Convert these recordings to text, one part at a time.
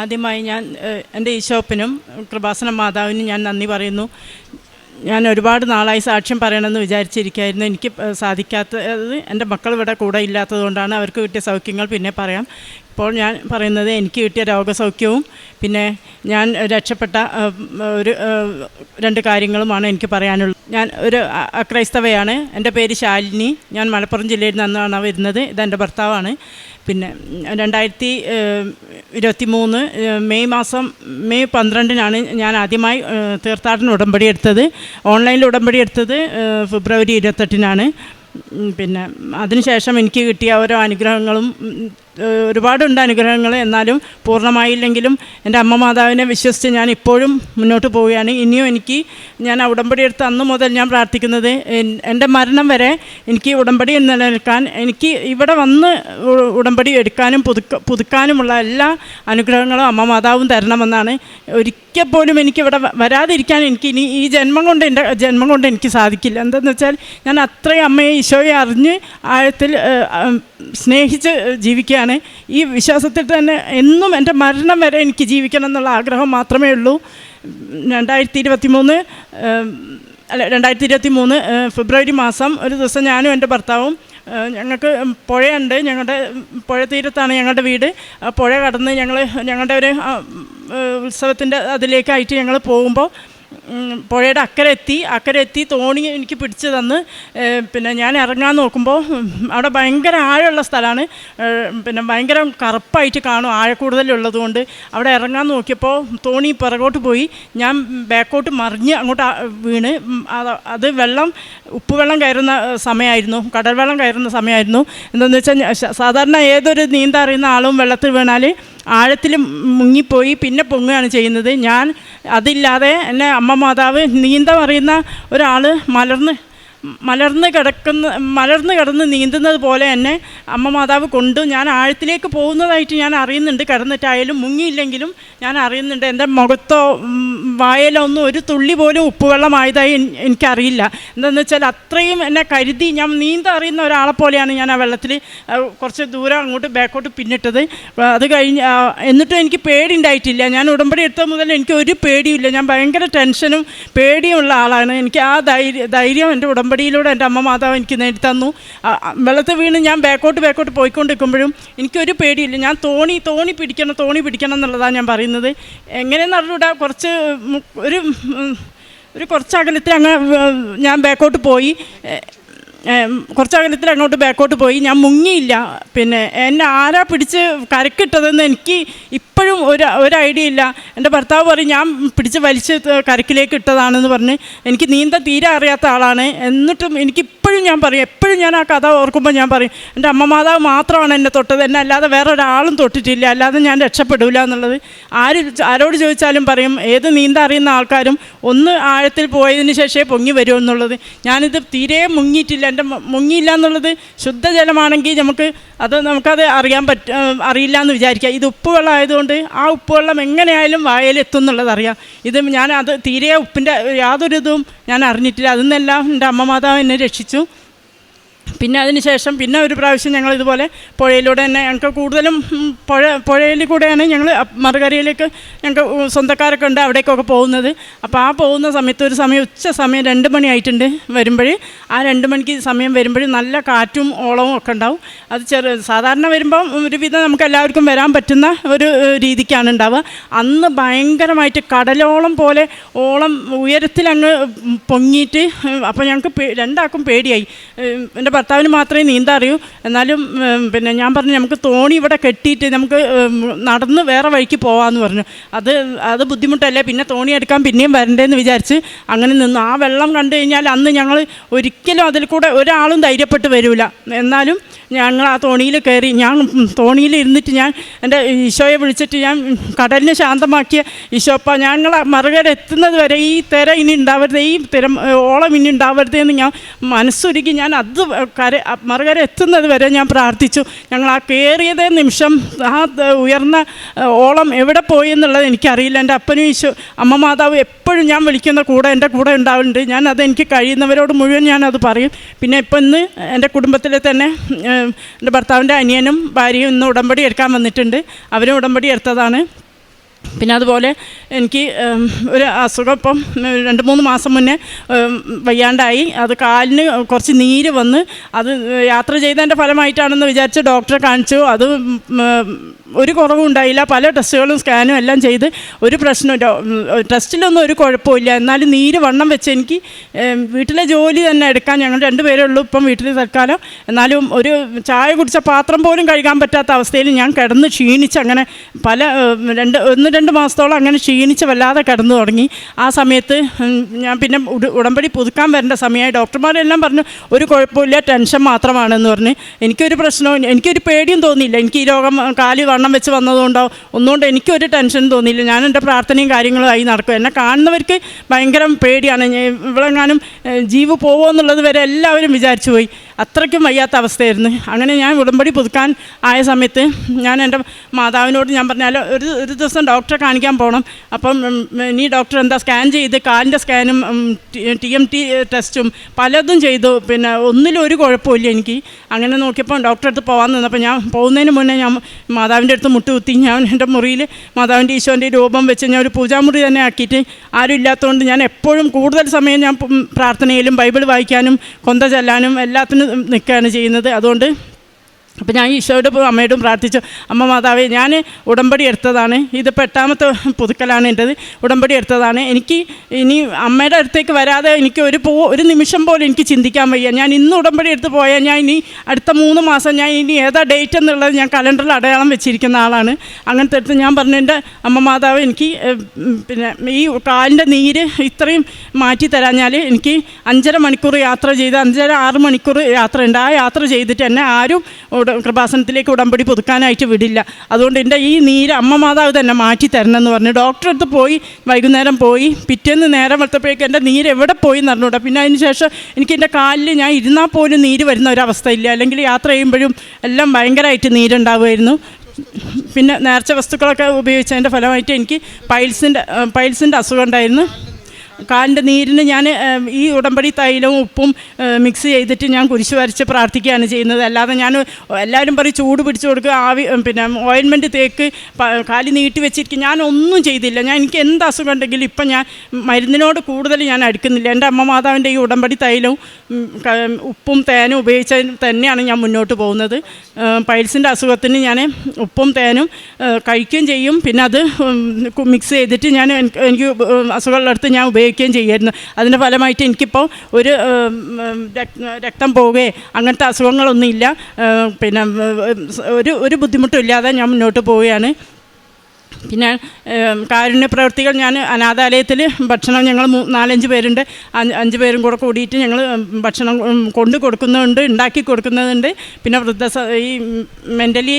ആദ്യമായി ഞാൻ എന്റെ ഈശോപ്പിനും കൃപാസന മാതാവിനും ഞാൻ നന്ദി പറയുന്നു. ഞാൻ ഒരുപാട് നാളായി സാക്ഷ്യം പറയണമെന്ന് വിചാരിച്ചിരിക്കുകയായിരുന്നു എനിക്ക് സാധിക്കാത്തത് എന്റെ മക്കൾ ഇവിടെ കൂടെ ഇല്ലാത്തതുകൊണ്ടാണ് അവർക്ക് കിട്ടിയ സൗഖ്യങ്ങൾ പിന്നെ പറയാം. ഇപ്പോൾ ഞാൻ പറയുന്നത് എനിക്ക് കിട്ടിയ രോഗസൗഖ്യവും പിന്നെ ഞാൻ രക്ഷപ്പെട്ട ഒരു രണ്ട് കാര്യങ്ങളുമാണ് എനിക്ക് പറയാനുള്ളത്. ഞാൻ ഒരു അക്രൈസ്തവയാണ്. എന്റെ പേര് ശാലിനി. ഞാൻ മലപ്പുറം ജില്ലയിൽ നിന്നാണ് വരുന്നത്. ഇതെന്റെ ഭർത്താവാണ്. പിന്നെ രണ്ടായിരത്തി ഇരുപത്തി മൂന്ന് മെയ് മാസം മെയ് പന്ത്രണ്ടിനാണ് ഞാൻ ആദ്യമായി തീർത്ഥാടന ഉടമ്പടി എടുത്തത്. ഓൺലൈനിൽ ഉടമ്പടി എടുത്തത് ഫെബ്രുവരി ഇരുപത്തെട്ടിനാണ്. പിന്നെ അതിനുശേഷം എനിക്ക് കിട്ടിയ ഓരോ അനുഗ്രഹങ്ങളും ഒരുപാടുണ്ട് അനുഗ്രഹങ്ങൾ. എന്നാലും പൂർണമായില്ലെങ്കിലും എന്റെ അമ്മ മാതാവിനെ വിശ്വസിച്ച് ഞാൻ ഇപ്പോഴും മുന്നോട്ട് പോവുകയാണ്. ഇനിയും എനിക്ക് ഞാൻ ഉടമ്പടി എടുത്ത് അന്ന് മുതൽ ഞാൻ പ്രാർത്ഥിക്കുന്നത് എന്റെ മരണം വരെ എനിക്ക് ഉടമ്പടി നിലനിൽക്കാൻ എനിക്ക് ഇവിടെ വന്ന് ഉടമ്പടി എടുക്കാനും പുതുക്ക പുതുക്കാനുമുള്ള എല്ലാ അനുഗ്രഹങ്ങളും അമ്മ മാതാവും തരണമെന്നാണ്. ഒരിക്കൽ പോലും എനിക്കിവിടെ വരാതിരിക്കാൻ എനിക്ക് ഇനി ഈ ജന്മം കൊണ്ട് എന്റെ ജന്മം കൊണ്ട് എനിക്ക് സാധിക്കില്ല. എന്താണെന്ന് വെച്ചാൽ ഞാൻ അത്രയും അമ്മയെ ഈശോയെ അറിഞ്ഞ് ആഴത്തിൽ സ്നേഹിച്ച് ജീവിക്കുകയാണ്. ഈ വിശ്വാസത്തിൽ തന്നെ എന്നും എന്റെ മരണം വരെ എനിക്ക് ജീവിക്കണം എന്നുള്ള ആഗ്രഹം മാത്രമേ ഉള്ളൂ. രണ്ടായിരത്തി ഇരുപത്തി മൂന്ന് അല്ല രണ്ടായിരത്തി ഇരുപത്തി മൂന്ന് ഫെബ്രുവരി മാസം ഒരു ദിവസം ഞാനും എന്റെ ഭർത്താവും ഞങ്ങൾക്ക് പുഴയുണ്ട്. ഞങ്ങളുടെ പുഴ തീരത്താണ് ഞങ്ങളുടെ വീട്. ആ പുഴ കടന്ന് ഞങ്ങൾ ഞങ്ങളുടെ ഒരു ഉത്സവത്തിന്റെ അതിലേക്കായിട്ട് ഞങ്ങൾ പോകുമ്പോൾ പുഴയുടെ അക്കരെ എത്തി അക്കരെ എത്തി തോണി എനിക്ക് പിടിച്ച് തന്ന് പിന്നെ ഞാൻ ഇറങ്ങാൻ നോക്കുമ്പോൾ അവിടെ ഭയങ്കര ആഴമുള്ള സ്ഥലമാണ്. പിന്നെ ഭയങ്കര കറുപ്പായിട്ട് കാണും ആഴക്കൂടുതലുള്ളത് കൊണ്ട്. അവിടെ ഇറങ്ങാൻ നോക്കിയപ്പോൾ തോണി പിറകോട്ട് പോയി. ഞാൻ ബാക്കോട്ട് മറിഞ്ഞ് അങ്ങോട്ട് വീണ്. അത് വെള്ളം ഉപ്പുവെള്ളം കയറുന്ന സമയമായിരുന്നു കടൽ വെള്ളം കയറുന്ന സമയമായിരുന്നു. എന്താണെന്ന് വെച്ചാൽ സാധാരണ ഏതൊരു നീന്താറിയുന്ന ആളും വെള്ളത്തിൽ വീണാൽ ആഴത്തിൽ മുങ്ങിപ്പോയി പിന്നെ പൊങ്ങുകയാണ് ചെയ്യുന്നത്. ഞാൻ അതില്ലാതെ എന്നെ അമ്മ മാതാവ് നീന്തം അറിയുന്ന ഒരാൾ മലർന്ന് മലർന്ന് കിടക്കുന്ന മലർന്ന് കിടന്ന് നീന്തുന്നത് പോലെ തന്നെ അമ്മ മാതാവ് കൊണ്ട്. ഞാൻ ആഴത്തിലേക്ക് പോകുന്നതായിട്ട് ഞാൻ അറിയുന്നുണ്ട്. കിടന്നിട്ടായാലും മുങ്ങിയില്ലെങ്കിലും ഞാൻ അറിയുന്നുണ്ട്. എന്റെ മുഖത്തോ വായലോ ഒന്നും ഒരു തുള്ളി പോലും ഉപ്പുവെള്ളമായതായി എനിക്കറിയില്ല. എന്താണെന്ന് വെച്ചാൽ അത്രയും എന്നെ കരുതി ഞാൻ നീന്ത അറിയുന്ന ഒരാളെ പോലെയാണ് ഞാൻ ആ വെള്ളത്തിൽ കുറച്ച് ദൂരം അങ്ങോട്ട് ബാക്കോട്ട് പിന്നിട്ടത്. അത് കഴിഞ്ഞ് എന്നിട്ടും എനിക്ക് പേടി ഉണ്ടായിട്ടില്ല ഞാൻ ഉടമ്പടി എടുത്ത മുതൽ എനിക്ക് ഒരു പേടിയില്ല ഞാൻ ഭയങ്കര ടെൻഷനും പേടിയുമുള്ള ആളാണ്. എനിക്ക് ആ ധൈര്യം ധൈര്യം എന്റെ ഉടമ്പടിയിലൂടെ എന്റെ അമ്മ മാതാവ് എനിക്ക് നേടി തന്നു. വെള്ളത്തിൽ വീണ് ഞാൻ ബാക്കോട്ട് ബാക്കോട്ട് പോയിക്കൊണ്ടിരിക്കുമ്പോഴും എനിക്കൊരു പേടിയില്ല. ഞാൻ തോണി തോണി പിടിക്കണം തോണി പിടിക്കണം എന്നുള്ളതാണ് ഞാൻ പറയുന്നത്. എങ്ങനെയെന്ന് അറിഞ്ഞൂടാ കുറച്ച് ഒരു ഒരു കുറച്ച് അകലത്തിൽ അങ്ങ് ഞാൻ ബാക്കോട്ട് പോയി. കുറച്ച് അകലത്തിൽ അങ്ങോട്ട് ബാക്കോട്ട് പോയി. ഞാൻ മുങ്ങിയില്ല. പിന്നെ എന്നെ ആരാ പിടിച്ച് കരക്കിട്ടതെന്ന് എനിക്ക് ഇപ്പോഴും ഒരു ഒരു ഐഡിയ ഇല്ല. എന്റെ ഭർത്താവ് പറയും ഞാൻ പിടിച്ച് വലിച്ച് കരക്കിലേക്ക് ഇട്ടതാണെന്ന് പറഞ്ഞ് എനിക്ക് നീന്താൻ തീരെ അറിയാത്ത ആളാണ്. എന്നിട്ടും എനിക്കിപ്പോഴും ഞാൻ പറയും എപ്പോഴും ഞാൻ ആ കഥ ഓർക്കുമ്പോൾ ഞാൻ പറയും എന്റെ അമ്മ മാതാവ് മാത്രമാണ് എന്നെ തൊട്ടത്. എന്നെ അല്ലാതെ വേറെ ഒരാളും തൊട്ടിട്ടില്ല. അല്ലാതെ ഞാൻ രക്ഷപ്പെടില്ല എന്നുള്ളത് ആര് ആരോട് ചോദിച്ചാലും പറയും ഏത് നീന്താൻ അറിയുന്ന ആൾക്കാരും ഒന്ന് ആഴത്തിൽ പോയതിന് ശേഷമേ പൊങ്ങി വരൂ എന്നുള്ളത്. ഞാനിത് തീരെ മുങ്ങിയിട്ടില്ല. എന്റെ മുങ്ങിയില്ല എന്നുള്ളത് ശുദ്ധജലമാണെങ്കിൽ നമുക്ക് അത് നമുക്കത് അറിയാൻ പറ്റ അറിയില്ല എന്ന് വിചാരിക്കുക. ഇത് ഉപ്പുവെള്ളം ആയതുകൊണ്ട് ആ ഉപ്പുവെള്ളം എങ്ങനെയായാലും വായയിലെത്തും എന്നുള്ളത് അറിയാം. ഇത് ഞാൻ അത് തീരെ ഉപ്പിന്റെ യാതൊരു ഇതും ഞാൻ അറിഞ്ഞിട്ടില്ല. അതിൽ നിന്നെല്ലാം എന്റെ അമ്മ മാതാവ് എന്നെ രക്ഷിച്ചു. പിന്നെ അതിന് ശേഷം പിന്നെ ഒരു പ്രാവശ്യം ഞങ്ങൾ ഇതുപോലെ പുഴയിലൂടെ തന്നെ ഞങ്ങൾക്ക് കൂടുതലും പുഴ പുഴയിൽ കൂടെയാണ് ഞങ്ങൾ മറുകരയിലേക്ക് ഞങ്ങൾക്ക് സ്വന്തക്കാരൊക്കെ ഉണ്ട് അവിടേക്കൊക്കെ പോകുന്നത്. അപ്പോൾ ആ പോകുന്ന സമയത്ത് ഒരു സമയം ഉച്ച സമയം രണ്ട് മണിയായിട്ടുണ്ട് വരുമ്പോൾ ആ രണ്ട് മണിക്ക് സമയം വരുമ്പോൾ നല്ല കാറ്റും ഓളവും ഒക്കെ ഉണ്ടാവും. അത് ചെറു സാധാരണ വരുമ്പോൾ ഒരുവിധം നമുക്ക് എല്ലാവർക്കും വരാൻ പറ്റുന്ന ഒരു രീതിക്കാണ് ഉണ്ടാവുക. അന്ന് ഭയങ്കരമായിട്ട് കടലോളം പോലെ ഓളം ഉയരത്തിൽ അങ്ങ് പൊങ്ങിയിട്ട് അപ്പോൾ ഞങ്ങൾക്ക് രണ്ടാൾക്കും പേടിയായി. എന്റെ ഭർത്താവിന് മാത്രമേ നീന്താൻ അറിയൂ എന്നാലും പിന്നെ ഞാൻ പറഞ്ഞു നമുക്ക് തോണി ഇവിടെ കെട്ടിയിട്ട് നമുക്ക് നടന്ന് വേറെ വഴിക്ക് പോകാമെന്ന് പറഞ്ഞു. അത് അത് ബുദ്ധിമുട്ടല്ലേ? പിന്നെ തോണി എടുക്കാൻ പിന്നെയും വരണ്ടേന്ന് വിചാരിച്ച് അങ്ങനെ നിന്നു. ആ വെള്ളം കണ്ടു കഴിഞ്ഞാൽ അന്ന് ഞങ്ങൾ ഒരിക്കലും അതിൽ കൂടെ ഒരാളും ധൈര്യപ്പെട്ട് വരില്ല എന്നാലും ഞങ്ങൾ ആ തോണിയിൽ കയറി ഞാൻ തോണിയിൽ ഇരുന്നിട്ട് ഞാൻ എന്റെ ഈശോയെ വിളിച്ചിട്ട് ഞാൻ കടലിനെ ശാന്തമാക്കിയ ഈശോപ്പ ഞങ്ങൾ മറുകര എത്തുന്നത് വരെ ഈ തിര ഇനി ഉണ്ടാവരുത് ഈ തിര ഓളം ഇനി ഉണ്ടാവരുത് എന്ന് ഞാൻ മനസ്സൊരുക്കി ഞാൻ അത് കര മറുകര എത്തുന്നത് വരെ ഞാൻ പ്രാർത്ഥിച്ചു. ഞങ്ങൾ ആ കയറിയതേ നിമിഷം ആ ഉയർന്ന ഓളം എവിടെ പോയി എന്നുള്ളത് എനിക്കറിയില്ല. എന്റെ അപ്പനും ഈശോ അമ്മ മാതാവ് എപ്പോഴും ഞാൻ വിളിക്കുന്ന കൂടെ എന്റെ കൂടെ ഉണ്ടാവുന്നുണ്ട്. ഞാൻ അത് എനിക്ക് കഴിയുന്നവരോട് മുഴുവൻ ഞാനത് പറയും. പിന്നെ ഇപ്പം ഇന്ന് എന്റെ കുടുംബത്തിലെ തന്നെ എന്റെ ഭർത്താവിന്റെ അനിയനും ഭാര്യയും ഇന്ന് ഉടമ്പടി എടുക്കാൻ വന്നിട്ടുണ്ട്. അവരും ഉടമ്പടി എടുത്തതാണ്. പിന്നെ അതുപോലെ എനിക്ക് ഒരു അസുഖം ഇപ്പം രണ്ട് മൂന്ന് മാസം മുന്നേ വയ്യാണ്ടായി. അത് കാലിന് കുറച്ച് നീര് വന്ന് അത് യാത്ര ചെയ്തതിന്റെ ഫലമായിട്ടാണെന്ന് വിചാരിച്ച് ഡോക്ടറെ കാണിച്ചു. അത് ഒരു കുറവും ഉണ്ടായില്ല. പല ടെസ്റ്റുകളും സ്കാനും എല്ലാം ചെയ്ത് ഒരു പ്രശ്നവും ടെസ്റ്റിലൊന്നും ഒരു കുഴപ്പമില്ല എന്നാലും നീര് വണ്ണം വെച്ച് എനിക്ക് വീട്ടിലെ ജോലി തന്നെ എടുക്കാൻ ഞങ്ങൾ രണ്ടുപേരേ ഉള്ളൂ ഇപ്പം വീട്ടിൽ തൽക്കാലം. എന്നാലും ഒരു ചായ കുടിച്ച പാത്രം പോലും കഴുകാൻ പറ്റാത്ത അവസ്ഥയിൽ ഞാൻ കിടന്ന് ക്ഷീണിച്ച് അങ്ങനെ പല രണ്ട് ഒന്ന് രണ്ട് മാസത്തോളം അങ്ങനെ ക്ഷീണിച്ച് വല്ലാതെ കിടന്നു തുടങ്ങി. ആ സമയത്ത് ഞാൻ പിന്നെ ഉടമ്പടി പുതുക്കാൻ വരേണ്ട സമയമായി. ഡോക്ടർമാരെല്ലാം പറഞ്ഞു ഒരു കുഴപ്പമില്ല ടെൻഷൻ മാത്രമാണെന്ന് പറഞ്ഞ്. എനിക്കൊരു പ്രശ്നവും എനിക്കൊരു പേടിയും തോന്നിയില്ല. എനിക്ക് ഈ രോഗം കാലി വണ്ണം വെച്ച് വന്നതുകൊണ്ടോ ഒന്നുകൊണ്ട് എനിക്കൊരു ടെൻഷൻ തോന്നിയില്ല. ഞാൻ എന്റെ പ്രാർത്ഥനയും കാര്യങ്ങളും ആയി നടക്കും. എന്നെ കാണുന്നവർക്ക് ഭയങ്കര പേടിയാണ്. ഇവളെങ്ങാനും ജീവ് പോവോ എന്നുള്ളത് വരെ എല്ലാവരും വിചാരിച്ചു പോയി. അത്രയ്ക്കും വയ്യാത്ത അവസ്ഥയായിരുന്നു. അങ്ങനെ ഞാൻ ഉടമ്പടി പുതുക്കാൻ ആയ സമയത്ത് ഞാൻ എന്റെ മാതാവിനോട് ഞാൻ പറഞ്ഞാലോ ഒരു ഒരു ദിവസം ഡോക്ടറെ കാണിക്കാൻ പോകണം അപ്പം നീ ഡോക്ടർ എന്താ സ്കാൻ ചെയ്ത് കാലിന്റെ സ്കാനും ടി എം ടി ടെസ്റ്റും പലതും ചെയ്തു. പിന്നെ ഒന്നിലും ഒരു കുഴപ്പമില്ല എനിക്ക്. അങ്ങനെ നോക്കിയപ്പോൾ ഡോക്ടറെ അടുത്ത് പോകാൻ നിന്നപ്പോൾ ഞാൻ പോകുന്നതിന് മുന്നേ ഞാൻ മാതാവിന്റെ അടുത്ത് മുട്ടുകുത്തി. ഞാൻ എന്റെ മുറിയിൽ മാതാവിന്റെ ഈശോന്റെ രൂപം വെച്ച് ഞാൻ ഒരു പൂജാമുറി തന്നെ ആക്കിയിട്ട് ആരും ഇല്ലാത്തതുകൊണ്ട് ഞാൻ എപ്പോഴും കൂടുതൽ സമയം ഞാൻ പ്രാർത്ഥനയിലും ബൈബിൾ വായിക്കാനും കൊന്ത ചെല്ലാനും എല്ലാത്തിനും നിൽക്കുകയാണ് ചെയ്യുന്നത്. അതുകൊണ്ട് അപ്പം ഞാൻ ഈശോയോട് അമ്മയോടും പ്രാർത്ഥിച്ചു അമ്മ മാതാവേ ഞാൻ ഉടമ്പടി എടുത്തതാണ്. ഇത് എട്ടാമത്തെ പുതുക്കലാണ് എന്റെത് ഉടമ്പടി എടുത്തതാണ്. എനിക്ക് ഇനി അമ്മയുടെ അടുത്തേക്ക് വരാതെ എനിക്ക് ഒരു പോ ഒരു നിമിഷം പോലും എനിക്ക് ചിന്തിക്കാൻ വയ്യ. ഞാൻ ഇന്ന് ഉടമ്പടി എടുത്ത് പോയാൽ ഞാൻ ഇനി അടുത്ത മൂന്ന് മാസം ഞാൻ ഇനി ഏതാ ഡേറ്റ് എന്നുള്ളത് ഞാൻ കലണ്ടറിൽ അടയാളം വെച്ചിരിക്കുന്ന ആളാണ്. അങ്ങനത്തെ അടുത്ത് ഞാൻ പറഞ്ഞു എന്റെ അമ്മ മാതാവ് എനിക്ക് പിന്നെ ഈ കാലിന്റെ നീര് ഇത്രയും മാറ്റി തരാഞ്ഞാൽ എനിക്ക് അഞ്ചര മണിക്കൂർ യാത്ര ചെയ്ത് അഞ്ചര ആറ് മണിക്കൂർ യാത്ര ഉണ്ട് ആ യാത്ര ചെയ്തിട്ട് എന്നെ ആരും കൃപാസനത്തിലേക്ക് ഉടമ്പടി പുതുക്കാനായിട്ട് വിടില്ല. അതുകൊണ്ട് എന്റെ ഈ നീര് അമ്മ മാതാവ് തന്നെ മാറ്റി തരണം എന്ന് പറഞ്ഞു. ഡോക്ടറെ അടുത്ത് പോയി വൈകുന്നേരം പോയി പിറ്റേന്ന് നേരം വെളുത്തപ്പോഴേക്കും എന്റെ നീര് എവിടെ പോയി എന്ന് അറിഞ്ഞൂടാ പിന്നെ അതിന് ശേഷം എനിക്ക് എന്റെ കാലിൽ ഞാൻ ഇരുന്നാൽ പോലും നീര് വരുന്ന ഒരവസ്ഥയില്ല. അല്ലെങ്കിൽ യാത്ര ചെയ്യുമ്പോഴും എല്ലാം ഭയങ്കരമായിട്ട് നീരുണ്ടാവുമായിരുന്നു. പിന്നെ നേർച്ച വസ്തുക്കളൊക്കെ ഉപയോഗിച്ചതിന്റെ ഫലമായിട്ട് എനിക്ക് പൈൽസിന്റെ പൈൽസിന്റെ അസുഖം ഉണ്ടായിരുന്നു. കാലിന്റെ നീരിന് ഞാൻ ഈ ഉടമ്പടി തൈലവും ഉപ്പും മിക്സ് ചെയ്തിട്ട് ഞാൻ കുരിശ് വരച്ച് പ്രാർത്ഥിക്കുകയാണ് ചെയ്യുന്നത്. അല്ലാതെ ഞാൻ എല്ലാവരും പറയും ചൂട് പിടിച്ചു കൊടുക്കുക ആവി പിന്നെ ഓയിൻമെന്റ് തേക്ക് കാലി നീട്ടി വെച്ചിരിക്കും. ഞാൻ ഒന്നും ചെയ്തില്ല. ഞാൻ എനിക്ക് എന്ത് അസുഖം ഉണ്ടെങ്കിലും ഇപ്പം ഞാൻ മരുന്നിനോട് കൂടുതൽ ഞാൻ അടുക്കുന്നില്ല. എന്റെ അമ്മ മാതാവിന്റെ ഈ ഉടമ്പടി തൈലവും ഉപ്പും തേനും ഉപയോഗിച്ച തന്നെയാണ് ഞാൻ മുന്നോട്ട് പോകുന്നത്. പൈൽസിന്റെ അസുഖത്തിന് ഞാൻ ഉപ്പും തേനും കഴിക്കുകയും ചെയ്യും. പിന്നെ അത് മിക്സ് ചെയ്തിട്ട് ഞാൻ എനിക്ക് അസുഖമുള്ളടുത്ത് ഞാൻ ഉപയോഗിക്കും. ഉപയോഗിക്കുകയും ചെയ്യുമായിരുന്നു അതിന്റെ ഫലമായിട്ട് എനിക്കിപ്പോൾ ഒരു രക്തം പോവുകയോ അങ്ങനത്തെ അസുഖങ്ങളൊന്നുമില്ല. പിന്നെ ഒരു ഒരു ബുദ്ധിമുട്ടും ഇല്ലാതെ ഞാൻ മുന്നോട്ട് പോവുകയാണ്. പിന്നെ കാരുണ്യ പ്രവർത്തികൾ ഞാൻ അനാഥാലയത്തിൽ ഭക്ഷണം ഞങ്ങൾ നാലഞ്ച് പേരുണ്ട്. അഞ്ച് പേരും കൂടെ കൂടിയിട്ട് ഞങ്ങൾ ഭക്ഷണം കൊണ്ടു കൊടുക്കുന്നുണ്ട് ഉണ്ടാക്കി കൊടുക്കുന്നുണ്ട്. പിന്നെ വൃദ്ധ ഈ മെന്റലി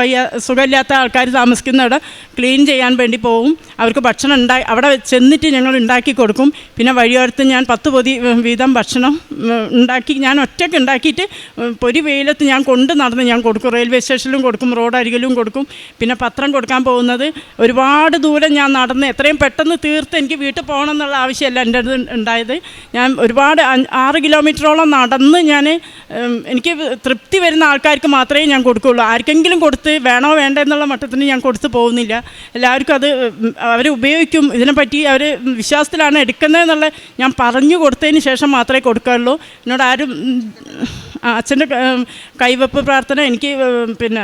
വയ്യ സുഖമില്ലാത്ത ആൾക്കാർ താമസിക്കുന്നവിടെ ക്ലീൻ ചെയ്യാൻ വേണ്ടി പോവും. അവർക്ക് ഭക്ഷണം ഉണ്ടാ അവിടെ ചെന്നിട്ട് ഞങ്ങൾ ഉണ്ടാക്കി കൊടുക്കും. പിന്നെ വഴിയോരത്ത് ഞാൻ പത്ത് പൊതി വീതം ഭക്ഷണം ഉണ്ടാക്കി ഞാൻ ഒറ്റയ്ക്ക് ഉണ്ടാക്കിയിട്ട് പൊരി വെയിലത്ത് ഞാൻ കൊണ്ട് നടന്ന് ഞാൻ കൊടുക്കും. റെയിൽവേ സ്റ്റേഷനിലും കൊടുക്കും റോഡ് അരികിലും കൊടുക്കും. പിന്നെ പത്രം കൊടുക്കാൻ പോകുന്നത് ഒരുപാട് ദൂരം ഞാൻ നടന്ന് എത്രയും പെട്ടെന്ന് തീർത്ത് എനിക്ക് വീട്ടിൽ പോകണം എന്നുള്ള ആവശ്യമല്ല എന്റെ അടുത്ത് ഉണ്ടായത്. ഞാൻ ഒരുപാട് ആറ് കിലോമീറ്ററോളം നടന്ന് ഞാൻ എനിക്ക് തൃപ്തി വരുന്ന ആൾക്കാർക്ക് മാത്രമേ ഞാൻ കൊടുക്കുകയുള്ളൂ. ആർക്കെങ്കിലും കൊടുത്ത് വേണോ വേണ്ട എന്നുള്ള മട്ടത്തിന് ഞാൻ കൊടുത്ത് പോകുന്നില്ല. എല്ലാവർക്കും അത് അവർ ഉപയോഗിക്കും. ഇതിനെപ്പറ്റി അവർ വിശ്വാസത്തിലാണ് എടുക്കുന്നതെന്നുള്ള ഞാൻ പറഞ്ഞു കൊടുത്തതിന് ശേഷം മാത്രമേ കൊടുക്കാറുള്ളൂ. എന്നോട് ആരും അച്ഛന്റെ കൈവപ്പ് പ്രാർത്ഥന എനിക്ക് പിന്നെ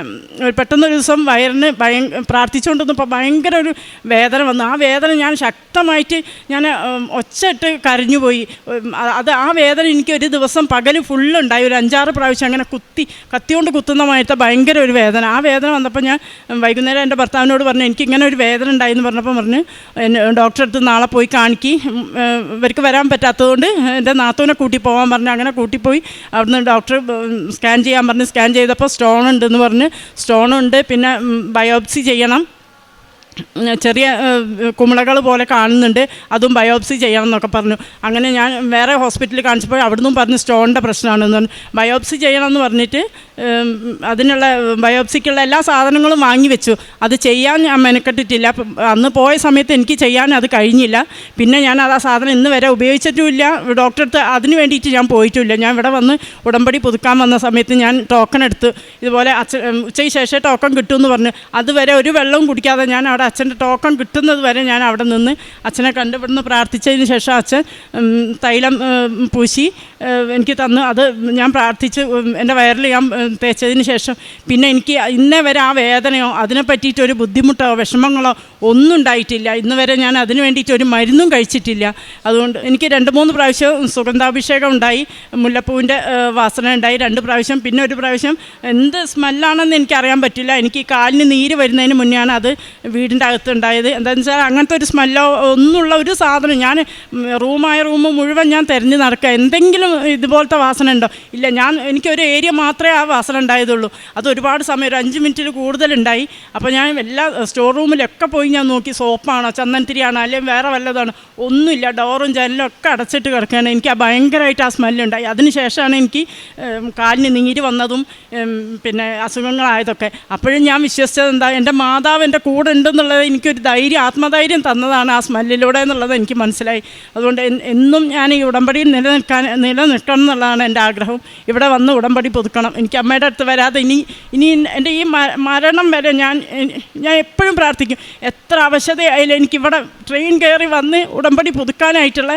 പെട്ടെന്നൊരു ദിവസം വയറിന് ഭയ പ്രാർത്ഥിച്ചുകൊണ്ടിരുന്നപ്പോൾ ഭയങ്കര ഒരു വേദന വന്നു. ആ വേദന ഞാൻ ശക്തമായിട്ട് ഞാൻ ഒച്ചയിട്ട് കരഞ്ഞുപോയി. അത് ആ വേദന എനിക്ക് ഒരു ദിവസം പകൽ ഫുള്ളുണ്ടായി. ഒരു അഞ്ചാറ് പ്രാവശ്യം അങ്ങനെ കുത്തി കത്തിയോണ്ട് കുത്തുന്ന മാറ്റ ഭയങ്കര ഒരു വേദന. ആ വേദന വന്നപ്പോൾ ഞാൻ വൈകുന്നേരം എന്റെ ഭർത്താവിനോട് പറഞ്ഞു എനിക്ക് ഇങ്ങനെ ഒരു വേദന ഉണ്ടായെന്ന് പറഞ്ഞപ്പോൾ പറഞ്ഞ് ഡോക്ടറെ അടുത്ത് നാളെ പോയി കാണിക്കി. ഇവർക്ക് വരാൻ പറ്റാത്തതുകൊണ്ട് എന്റെ നാത്തൂനെ കൂട്ടി പോകാൻ പറഞ്ഞു. അങ്ങനെ കൂട്ടിപ്പോയി. അവിടുന്ന് ഡോക്ടർ സ്കാൻ ചെയ്യാൻ പറഞ്ഞ് സ്കാൻ ചെയ്തപ്പോൾ സ്റ്റോൺ ഉണ്ടെന്ന് പറഞ്ഞ് സ്റ്റോൺ ഉണ്ട് പിന്നെ ബയോപ്സി ചെയ്യണം. ചെറിയ കുമിളകൾ പോലെ കാണുന്നുണ്ട്. അതും ബയോപ്സി ചെയ്യണം എന്നൊക്കെ പറഞ്ഞു. അങ്ങനെ ഞാൻ വേറെ ഹോസ്പിറ്റലിൽ കാണിച്ചപ്പോൾ അവിടുന്ന് പറഞ്ഞു സ്റ്റോണിന്റെ പ്രശ്നമാണെന്ന് പറഞ്ഞു. ബയോപ്സി ചെയ്യണമെന്ന് പറഞ്ഞിട്ട് അതിനുള്ള ബയോപ്സിക്കുള്ള എല്ലാ സാധനങ്ങളും വാങ്ങി വെച്ചു. അത് ചെയ്യാൻ ഞാൻ മെനക്കെട്ടിട്ടില്ല. അന്ന് പോയ സമയത്ത് എനിക്ക് ചെയ്യാൻ അത് കഴിഞ്ഞില്ല. പിന്നെ ഞാൻ അത് ആ സാധനം ഇന്ന് വരെ ഉപയോഗിച്ചിട്ടുമില്ല. ഡോക്ടറെ അടുത്ത് അതിന് വേണ്ടിയിട്ട് ഞാൻ പോയിട്ടുമില്ല ഞാൻ ഇവിടെ വന്ന് ഉടമ്പടി പുതുക്കാൻ വന്ന സമയത്ത് ഞാൻ ടോക്കൺ എടുത്ത് ഇതുപോലെ അച്ഛ ഉച്ചയ്ക്ക് ശേഷം ടോക്കൺ കിട്ടുമെന്ന് പറഞ്ഞു. അതുവരെ ഒരു വെള്ളവും കുടിക്കാതെ ഞാൻ അവിടെ അച്ഛന്റെ ടോക്കൺ കിട്ടുന്നത് വരെ ഞാൻ അവിടെ നിന്ന് അച്ഛനെ കണ്ടുപിടുന്ന് പ്രാർത്ഥിച്ചതിന് ശേഷം അച്ഛൻ തൈലം പൂശി എനിക്ക് തന്നു. അത് ഞാൻ പ്രാർത്ഥിച്ച് എന്റെ വയറിൽ ഞാൻ തേച്ചതിന് ശേഷം പിന്നെ എനിക്ക് ഇന്നേ വരെ ആ വേദനയോ അതിനെ പറ്റിയിട്ട് ഒരു ബുദ്ധിമുട്ടോ വിഷമങ്ങളോ ഒന്നും ഉണ്ടായിട്ടില്ല. ഇന്ന് വരെ ഞാൻ അതിന് വേണ്ടിയിട്ട് ഒരു മരുന്നും കഴിച്ചിട്ടില്ല. അതുകൊണ്ട് എനിക്ക് രണ്ട് മൂന്ന് പ്രാവശ്യം സുഗന്ധാഭിഷേകം ഉണ്ടായി മുല്ലപ്പൂവിന്റെ വാസന ഉണ്ടായി രണ്ട് പ്രാവശ്യം. പിന്നെ ഒരു പ്രാവശ്യം എന്ത് സ്മെല്ലാണെന്ന് എനിക്കറിയാൻ പറ്റില്ല. എനിക്ക് കാലിന് നീര് വരുന്നതിന് മുന്നെയാണ് അത് വീടിന്റെ അകത്ത് ഉണ്ടായത് എന്താണെന്ന് വെച്ചാൽ അങ്ങനത്തെ ഒരു സ്മെല്ലോ ഒന്നുള്ള ഒരു സാധനം ഞാൻ റൂമായ റൂം മുഴുവൻ ഞാൻ തിരഞ്ഞു നടക്കുക എന്തെങ്കിലും ഇതുപോലത്തെ വാസന ഉണ്ടോ? ഇല്ല ഞാൻ എനിക്കൊരു ഏരിയ മാത്രമേ ആ വാസന ഉണ്ടായതുള്ളൂ. അത് ഒരുപാട് സമയം ഒരു അഞ്ച് മിനിറ്റിൽ കൂടുതലുണ്ടായി. അപ്പോൾ ഞാൻ എല്ലാ സ്റ്റോർ റൂമിലൊക്കെ പോയി ഞാൻ നോക്കി. സോപ്പാണോ ചന്ദനത്തിരിയാണോ അല്ലെങ്കിൽ വേറെ വല്ലതാണോ ഒന്നുമില്ല. ഡോറും ജനലും ഒക്കെ അടച്ചിട്ട് കിടക്കുകയാണ് എനിക്ക് ആ ഭയങ്കരമായിട്ട് ആ സ്മെല്ലുണ്ടായി അതിന് ശേഷമാണ് എനിക്ക് കാലിന് നീര് വന്നതും പിന്നെ അസുഖങ്ങളായതൊക്കെ. അപ്പോഴും ഞാൻ വിശ്വസിച്ചത് എന്താ എന്റെ മാതാവ് എന്റെ കൂടെ ഉണ്ടെന്നുള്ളത് എനിക്കൊരു ധൈര്യം ആത്മധൈര്യം തന്നതാണ് ആ സ്മെല്ലിലൂടെ എന്നുള്ളത് എനിക്ക് മനസ്സിലായി. അതുകൊണ്ട് എന്നും ഞാൻ ഈ ഉടമ്പടിയിൽ നിലനിൽക്കാൻ നിലനിൽക്കണം എന്നുള്ളതാണ് എന്റെ ആഗ്രഹം. ഇവിടെ വന്ന് ഉടമ്പടി പുതുക്കണം. എനിക്ക് അമ്മയുടെ അടുത്ത് വരാതെ ഇനി ഇനി എന്റെ ഈ മരണം വരെ ഞാൻ ഞാൻ എപ്പോഴും പ്രാർത്ഥിക്കും. എത്ര അവശതയായാലും എനിക്കിവിടെ ട്രെയിൻ കയറി വന്ന് ഉടമ്പടി പുതുക്കാനായിട്ടുള്ള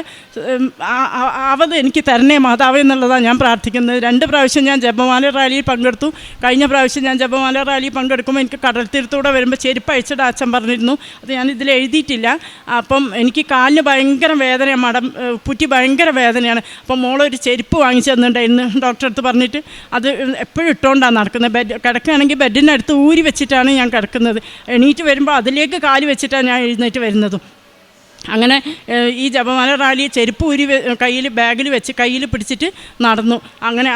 ആവത് എനിക്ക് തരണേ മാതാവ് എന്നുള്ളതാണ് ഞാൻ പ്രാർത്ഥിക്കുന്നത്. രണ്ട് പ്രാവശ്യം ഞാൻ ജപമാല റാലിയിൽ പങ്കെടുത്തു. കഴിഞ്ഞ പ്രാവശ്യം ഞാൻ ജപമാല റാലിയിൽ പങ്കെടുക്കുമ്പോൾ എനിക്ക് കടൽ തീരത്തൂടെ വരുമ്പോൾ ചെരുപ്പ് അയച്ചിട്ട് അച്ഛൻ പറഞ്ഞിരുന്നു. അത് ഞാൻ ഇതിൽ എഴുതിയിട്ടില്ല. അപ്പം എനിക്ക് കാലിന് ഭയങ്കര വേദനയാണ് മടം പുറ്റി ഭയങ്കര വേദനയാണ്. അപ്പം മോളൊരു ചെരുപ്പ് വാങ്ങിച്ചു തന്നിട്ടുണ്ടായിരുന്നു ഡോക്ടറെ അടുത്ത് പറഞ്ഞിട്ട്. അത് എപ്പോഴും ഇട്ടുകൊണ്ടാണ് നടക്കുന്നത്. ബെഡ് കിടക്കുകയാണെങ്കിൽ അടുത്ത് ഊരി വെച്ചിട്ടാണ് ഞാൻ കിടക്കുന്നത്. എണീറ്റ് വരുമ്പോൾ അതിലേക്ക് കാൽ വെച്ചിട്ടാണ് ഞാൻ എഴുന്നേറ്റ് വരുന്നതും. അങ്ങനെ ഈ ജപമാല റാലി ചെരുപ്പ് ഊരി കയ്യിൽ ബാഗിൽ വെച്ച് കയ്യിൽ പിടിച്ചിട്ട് നടന്നു. അങ്ങനെ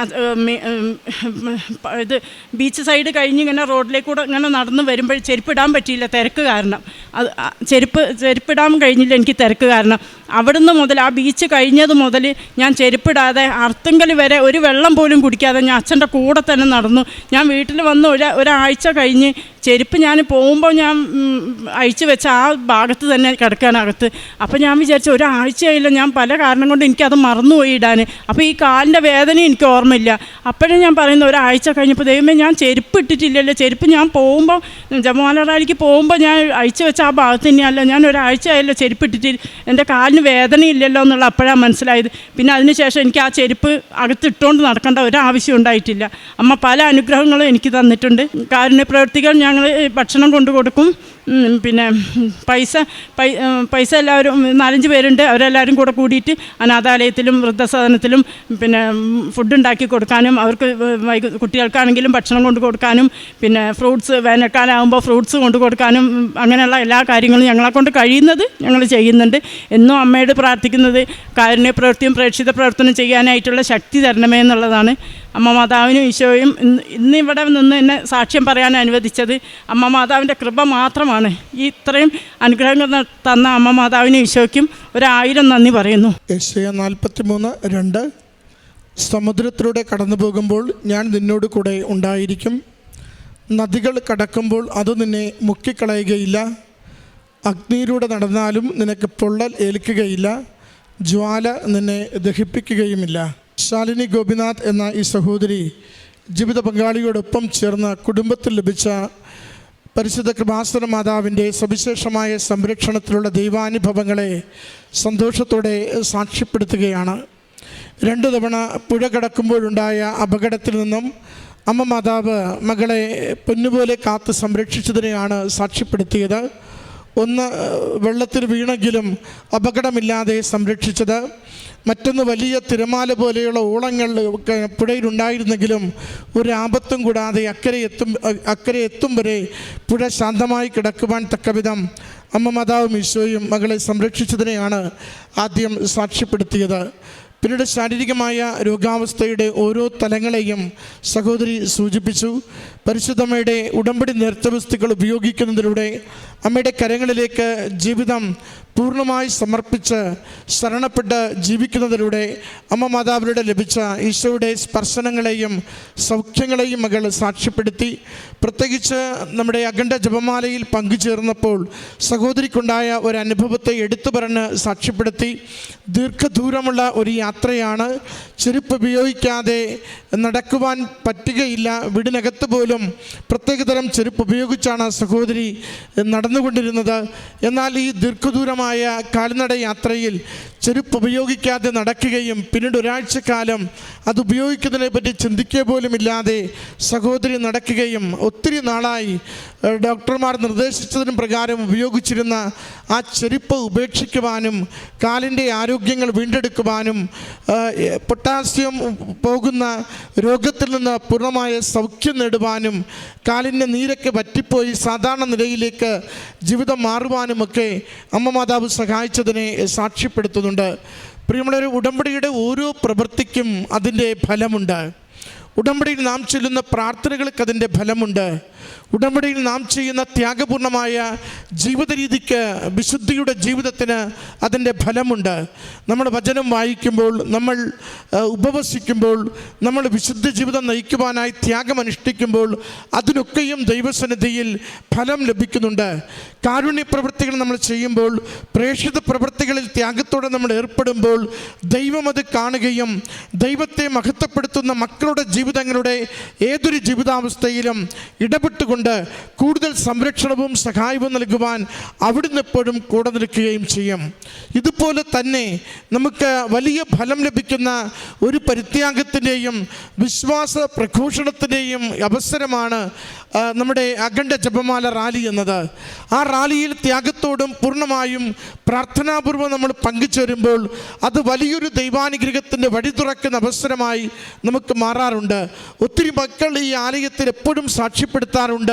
ഇത് ബീച്ച് സൈഡ് കഴിഞ്ഞ് ഇങ്ങനെ റോഡിലേക്കൂടെ ഇങ്ങനെ നടന്ന് വരുമ്പോൾ ചെരുപ്പ് ഇടാൻ പറ്റിയില്ല തിരക്ക് കാരണം. അത് ചെരുപ്പ് ചെരുപ്പിടാൻ കഴിഞ്ഞില്ല എനിക്ക് തിരക്ക് കാരണം. അവിടുന്ന് മുതൽ ആ ബീച്ച് കഴിഞ്ഞത് മുതൽ ഞാൻ ചെരുപ്പിടാതെ അർത്തുങ്കൽ വരെ ഒരു വെള്ളം പോലും കുടിക്കാതെ ഞാൻ അച്ഛന്റെ കൂടെ തന്നെ നടന്നു. ഞാൻ വീട്ടിൽ വന്ന് ഒരു ഒരാഴ്ച കഴിഞ്ഞ് ചെരുപ്പ് ഞാൻ പോകുമ്പോൾ ഞാൻ അഴിച്ചു വെച്ച ആ ഭാഗത്ത് തന്നെ കിടക്കുകയാണ് അകത്ത് അപ്പോൾ ഞാൻ വിചാരിച്ചു ഒരാഴ്ചയായില്ല ഞാൻ പല കാരണം കൊണ്ട് എനിക്കത് മറന്നുപോയി ഇടാൻ അപ്പോൾ ഈ കാലിന്റെ വേദന എനിക്ക് ഓർമ്മയില്ല. അപ്പോഴും ഞാൻ പറയുന്നത് ഒരാഴ്ച കഴിഞ്ഞപ്പോൾ ദൈവമേ ഞാൻ ചെരുപ്പ് ഇട്ടിട്ടില്ലല്ലോ. ചെരുപ്പ് ഞാൻ പോകുമ്പോൾ ജമാലറാലിക്ക് പോകുമ്പോൾ ഞാൻ അഴിച്ചു വെച്ച ആ ഭാഗത്ത് തന്നെയല്ല ഞാൻ ഒരാഴ്ചയായല്ലോ ചെരുപ്പ് ഇട്ടിട്ടില്ല എന്റെ കാലിന് വേദനയില്ലല്ലോ എന്നുള്ള അപ്പോഴാണ് മനസ്സിലായത്. പിന്നെ അതിനുശേഷം എനിക്ക് ആ ചെരുപ്പ് അകത്തിട്ടുകൊണ്ട് നടക്കേണ്ട ഒരാവശ്യം ഉണ്ടായിട്ടില്ല. അമ്മ പല അനുഗ്രഹങ്ങളും എനിക്ക് തന്നിട്ടുണ്ട്. കാരുണ്യ പ്രവർത്തികൾ ഞങ്ങൾ ഭക്ഷണം കൊണ്ടു കൊടുക്കും. പിന്നെ പൈസ പൈസ എല്ലാവരും നാലഞ്ച് പേരുണ്ട്. അവരെല്ലാവരും കൂടെ കൂടിയിട്ട് അനാഥാലയത്തിലും വൃദ്ധസദനത്തിലും പിന്നെ ഫുഡ് ഉണ്ടാക്കി കൊടുക്കാനും അവർക്ക് കുട്ടികൾക്കാണെങ്കിലും ഭക്ഷണം കൊണ്ടു കൊടുക്കാനും പിന്നെ ഫ്രൂട്ട്സ് വേനൽക്കാലമാകുമ്പോൾ ഫ്രൂട്ട്സ് കൊണ്ടു കൊടുക്കാനും അങ്ങനെയുള്ള എല്ലാ കാര്യങ്ങളും ഞങ്ങളെ കൊണ്ട് കഴിയുന്നത് ഞങ്ങൾ ചെയ്യുന്നുണ്ട്. എന്നും അമ്മയോട് പ്രാർത്ഥിക്കുന്നത് കാരുണ്യ പ്രവൃത്തിയും പ്രേക്ഷിത പ്രവർത്തനം ചെയ്യാനായിട്ടുള്ള ശക്തി തരണമേ എന്നുള്ളതാണ്. അമ്മ മാതാവിനും ഈശോയും ഇന്ന് ഇന്നിവിടെ നിന്ന് എന്നെ സാക്ഷ്യം പറയാൻ അനുവദിച്ചത് അമ്മ മാതാവിന്റെ കൃപ മാത്രമാണ്. ഈ ഇത്രയും അനുഗ്രഹങ്ങൾ തന്ന അമ്മ മാതാവിനും ഈശോയ്ക്കും ഒരായിരം നന്ദി പറയുന്നു. യശയ നാൽപ്പത്തി മൂന്ന് രണ്ട്. സമുദ്രത്തിലൂടെ കടന്നു പോകുമ്പോൾ ഞാൻ നിന്നോട് കൂടെ ഉണ്ടായിരിക്കും. നദികൾ കടക്കുമ്പോൾ അത് നിന്നെ മുക്കിക്കളയുകയില്ല. അഗ്നിയിലൂടെ നടന്നാലും നിനക്ക് പൊള്ളൽ ഏൽക്കുകയില്ല. ജ്വാല നിന്നെ ദഹിപ്പിക്കുകയുമില്ല. ശാലിനി ഗോപിനാഥ് എന്ന ഈ സഹോദരി ജീവിത പങ്കാളിയോടൊപ്പം ചേർന്ന കുടുംബത്തിൽ ലഭിച്ച പരിശുദ്ധ കൃപാസന മാതാവിന്റെ സവിശേഷമായ സംരക്ഷണത്തിലുള്ള ദൈവാനുഭവങ്ങളെ സന്തോഷത്തോടെ സാക്ഷ്യപ്പെടുത്തുകയാണ്. രണ്ടു തവണ പുഴ കടക്കുമ്പോഴുണ്ടായ അപകടത്തിൽ നിന്നും അമ്മ മാതാവ് മകളെ പൊന്നുപോലെ കാത്ത് സംരക്ഷിച്ചതിനെയാണ് സാക്ഷ്യപ്പെടുത്തിയത്. ഒന്ന് വെള്ളത്തിൽ വീണെങ്കിലും അപകടമില്ലാതെ സംരക്ഷിച്ചത്. മറ്റൊന്ന് വലിയ തിരമാല പോലെയുള്ള ഓളങ്ങൾ പുഴയിലുണ്ടായിരുന്നെങ്കിലും ഒരു ആപത്തും കൂടാതെ അക്കരെ എത്തും അക്കരെ എത്തും വരെ പുഴ ശാന്തമായി കിടക്കുവാൻ തക്കവിധം അമ്മ മാതാവും ഈശോയും മകളെ സംരക്ഷിച്ചതിനെയാണ് ആദ്യം സാക്ഷ്യപ്പെടുത്തിയത്. പിന്നീട് ശാരീരികമായ രോഗാവസ്ഥയുടെ ഓരോ തലങ്ങളെയും സഹോദരി സൂചിപ്പിച്ചു. പരിശുദ്ധമ്മയുടെ ഉടമ്പടി നേർത്തവസ്തുക്കൾ ഉപയോഗിക്കുന്നതിലൂടെ അമ്മയുടെ കരങ്ങളിലേക്ക് ജീവിതം പൂർണമായി സമർപ്പിച്ച് ശരണപ്പെട്ട് ജീവിക്കുന്നതിലൂടെ അമ്മ മാതാവിലൂടെ ലഭിച്ച ഈശോയുടെ സ്പർശനങ്ങളെയും സൗഖ്യങ്ങളെയും മകൾ സാക്ഷ്യപ്പെടുത്തി. പ്രത്യേകിച്ച് നമ്മുടെ അഖണ്ഡ ജപമാലയിൽ പങ്കുചേർന്നപ്പോൾ സഹോദരിക്കുണ്ടായ ഒരു അനുഭവത്തെ എടുത്തു പറഞ്ഞ് സാക്ഷ്യപ്പെടുത്തി. ദീർഘദൂരമുള്ള ഒരു യാത്രയാണ്. ചെരുപ്പ് ഉപയോഗിക്കാതെ നടക്കുവാൻ പറ്റുകയില്ല. വീടിനകത്ത് പോലും പ്രത്യേകതരം ചെരുപ്പ് ഉപയോഗിച്ചാണ് സഹോദരി നട നടന്നുകൊണ്ടിരുന്നത്. എന്നാൽ ഈ ദീർഘദൂരമായ കാൽനട യാത്രയിൽ ചെരുപ്പ് ഉപയോഗിക്കാതെ നടക്കുകയും പിന്നീട് ഒരാഴ്ചക്കാലം അത് ഉപയോഗിക്കുന്നതിനെ പറ്റി ചിന്തിക്കുക പോലുമില്ലാതെ സഹോദരി നടക്കുകയും ഒത്തിരി നാളായി ഡോക്ടർമാർ നിർദ്ദേശിച്ചതിന് പ്രകാരം ഉപയോഗിച്ചിരുന്ന ആ ചെരുപ്പ് ഉപേക്ഷിക്കുവാനും കാലിന്റെ ആരോഗ്യങ്ങൾ വീണ്ടെടുക്കുവാനും പൊട്ടാസ്യം പോകുന്ന രോഗത്തിൽ നിന്ന് പൂർണമായ സൗഖ്യം നേടുവാനും കാലിന്റെ നീരൊക്കെ പറ്റിപ്പോയി സാധാരണ നിലയിലേക്ക് ജീവിതം മാറുവാനുമൊക്കെ അമ്മ മാതാവ് സഹായിച്ചതിനെ സാക്ഷ്യപ്പെടുത്തുന്നുണ്ട്. പ്രിയമുള്ളൊരു ഉടമ്പടിയുടെ ഓരോ പ്രവൃത്തിക്കും അതിന്റെ ഫലമുണ്ട്. ഉടമ്പടിയിൽ നാം ചൊല്ലുന്ന പ്രാർത്ഥനകൾക്ക് അതിന്റെ ഫലമുണ്ട്. ഉടമ്പടിയിൽ നാം ചെയ്യുന്ന ത്യാഗപൂർണമായ ജീവിത രീതിക്ക് വിശുദ്ധിയുടെ ജീവിതത്തിന് അതിന്റെ ഫലമുണ്ട്. നമ്മൾ വചനം വായിക്കുമ്പോൾ നമ്മൾ ഉപവസിക്കുമ്പോൾ നമ്മൾ വിശുദ്ധ ജീവിതം നയിക്കുവാനായി ത്യാഗം അനുഷ്ഠിക്കുമ്പോൾ അതിനൊക്കെയും ദൈവസന്നിധിയിൽ ഫലം ലഭിക്കുന്നുണ്ട്. കാരുണ്യ പ്രവൃത്തികൾ നമ്മൾ ചെയ്യുമ്പോൾ പ്രേക്ഷിത പ്രവൃത്തികളിൽ ത്യാഗത്തോടെ നമ്മൾ ഏർപ്പെടുമ്പോൾ ദൈവം അത് കാണുകയും ദൈവത്തെ മഹത്വപ്പെടുത്തുന്ന മക്കളുടെ ജീവിതങ്ങളുടെ ഏതൊരു ജീവിതാവസ്ഥയിലും ഇടപെട്ടുകൊണ്ട് കൂടുതൽ സംരക്ഷണവും സഹായവും നൽകുവാൻ അവിടുന്ന് എപ്പോഴും കൂടെ നിൽക്കുകയും ചെയ്യും. ഇതുപോലെ തന്നെ നമുക്ക് വലിയ ഫലം ലഭിക്കുന്ന ഒരു പരിത്യാഗത്തിന്റെയും വിശ്വാസ പ്രഘോഷണത്തിന്റെയും അവസരമാണ് നമ്മുടെ അഖണ്ഡ ജപമാല റാലി എന്നത്. ആ റാലിയിൽ ത്യാഗത്തോടും പൂർണമായും പ്രാർത്ഥനാപൂർവം നമ്മൾ പങ്കുചേരുമ്പോൾ അത് വലിയൊരു ദൈവാനുഗ്രഹത്തിന്റെ വഴി തുറക്കുന്ന അവസരമായി നമുക്ക് മാറാറുണ്ട്. ഒത്തിരി മക്കൾ ഈ ആലയത്തിൽ എപ്പോഴും സാക്ഷ്യപ്പെടുത്താറുണ്ട്.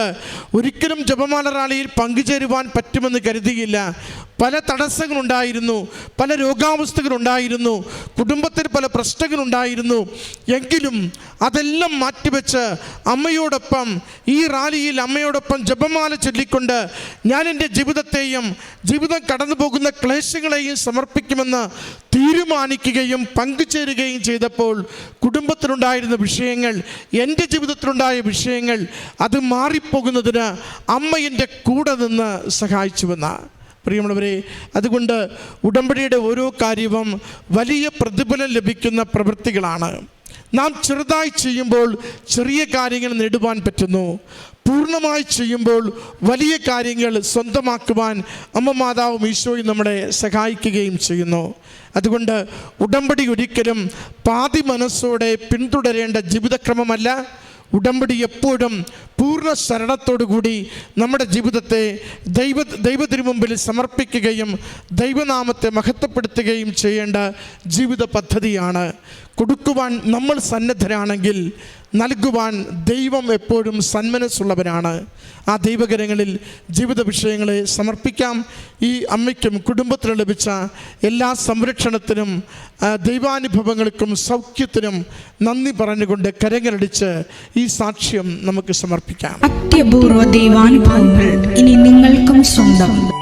ഒരിക്കലും ജപമാല റാലിയിൽ പങ്കുചേരുവാൻ പറ്റുമെന്ന് കരുതിയില്ല. പല തടസ്സങ്ങളുണ്ടായിരുന്നു പല രോഗാവസ്ഥകളുണ്ടായിരുന്നു കുടുംബത്തിൽ പല പ്രശ്നങ്ങളുണ്ടായിരുന്നു. എങ്കിലും അതെല്ലാം മാറ്റിവെച്ച് അമ്മയോടൊപ്പം ഈ റാലിയിൽ അമ്മയോടൊപ്പം ജപമാല ചൊല്ലിക്കൊണ്ട് ഞാൻ എന്റെ ജീവിതത്തെയും ജീവിതം കടന്നു പോകുന്ന ക്ലേശങ്ങളെയും സമർപ്പിക്കുമെന്ന് തീരുമാനിക്കുകയും പങ്കുചേരുകയും ചെയ്തപ്പോൾ കുടുംബത്തിലുണ്ടായിരുന്ന വിഷയങ്ങൾ എന്റെ ജീവിതത്തിലുണ്ടായ വിഷയങ്ങൾ അത് മാറിപ്പോകുന്നതിന് അമ്മ അമ്മയിന്റെ കൂടെ നിന്ന് സഹായിച്ചുവെന്ന. പ്രിയമുള്ളവരെ അതുകൊണ്ട് ഉടമ്പടിയുടെ ഓരോ കാര്യവും വലിയ പ്രതിഫലം ലഭിക്കുന്ന പ്രവൃത്തികളാണ്. നാം ചെറുതായി ചെയ്യുമ്പോൾ ചെറിയ കാര്യങ്ങൾ നേടുവാൻ പറ്റുന്നു. പൂർണമായി ചെയ്യുമ്പോൾ വലിയ കാര്യങ്ങൾ സ്വന്തമാക്കുവാൻ അമ്മ മാതാവും ഈശോയും നമ്മളെ സഹായിക്കുകയും ചെയ്യുന്നു. അതുകൊണ്ട് ഉടമ്പടി ഒരിക്കലും പാതി മനസ്സോടെ പിന്തുടരേണ്ട ജീവിതക്രമമല്ല. ഉടമ്പടി എപ്പോഴും പൂർണ ശരണത്തോടുകൂടി നമ്മുടെ ജീവിതത്തെ ദൈവ ദൈവത്തിനു മുമ്പിൽ സമർപ്പിക്കുകയും ദൈവനാമത്തെ മഹത്വപ്പെടുത്തുകയും ചെയ്യേണ്ട ജീവിത പദ്ധതിയാണ്. കൊടുക്കുവാൻ നമ്മൾ സന്നദ്ധരാണെങ്കിൽ നൽകുവാൻ ദൈവം എപ്പോഴും സന്മനസ്സുള്ളവരാണ് ആ ദൈവകരങ്ങളിൽ ജീവിത വിഷയങ്ങളെ സമർപ്പിക്കാം. ഈ അമ്മയ്ക്കും കുടുംബത്തിന് ലഭിച്ച എല്ലാ സംരക്ഷണത്തിനും ദൈവാനുഭവങ്ങൾക്കും സൗഖ്യത്തിനും നന്ദി പറഞ്ഞുകൊണ്ട് കരങ്ങളടിച്ച് ഈ സാക്ഷ്യം നമുക്ക് സമർപ്പിക്കാം. അത്യപൂർവ ദൈവാനുഭവങ്ങൾ ഇനി നിങ്ങൾക്കും സ്വന്തം.